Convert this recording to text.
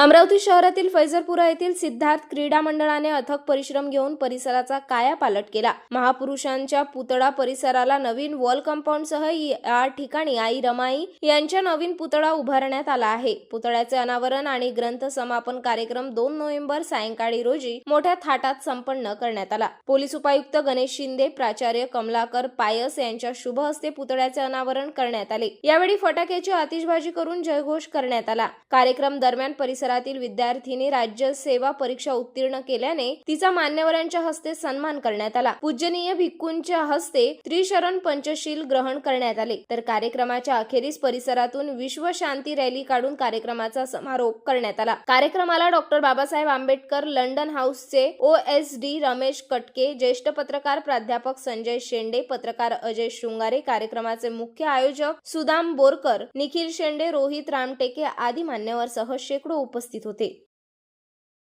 अमरावती शहरातील फैजरपुरा येथील सिद्धार्थ क्रीडा मंडळाने अथक परिश्रम घेऊन परिसराचा कायापालट केला. महापुरुषांच्या पुतळा परिसराला नवीन वॉल कंपाऊंडसह या ठिकाणी आई रमाई यांच्या नवीन पुतळा उभारण्यात आला आहे. पुतळ्याचे अनावरण आणि ग्रंथ समापन कार्यक्रम दोन नोव्हेंबर सायंकाळी रोजी मोठ्या थाटात संपन्न करण्यात आला. पोलीस उपायुक्त गणेश शिंदे प्राचार्य कमलाकर पायस यांच्या शुभ हस्ते पुतळ्याचे अनावरण करण्यात आले. यावेळी फटाक्याची आतिषबाजी करून जयघोष करण्यात आला. कार्यक्रम दरम्यान परिसरातील विद्यार्थीने राज्य सेवा परीक्षा उत्तीर्ण केल्याने तिचा मान्यवरांच्या हस्ते सन्मान करण्यात आला. पूजनीय भिक्खूंच्या हस्ते त्रिशरण पंचशील ग्रहण करण्यात आले. तर कार्यक्रमाच्या अखेरीस परिसरातून विश्व शांती रॅली काढून कार्यक्रमाचा समारोप करण्यात आला. कार्यक्रमाला डॉक्टर बाबासाहेब आंबेडकर लंडन हाऊसचे ओ एस डी रमेश कटके ज्येष्ठ पत्रकार प्राध्यापक संजय शेंडे पत्रकार अजय शृंगारे कार्यक्रमाचे मुख्य आयोजक सुदाम बोरकर निखिल शेंडे रोहित रामटेके आदी मान्यवर सह शेकडो उपस्थित होते.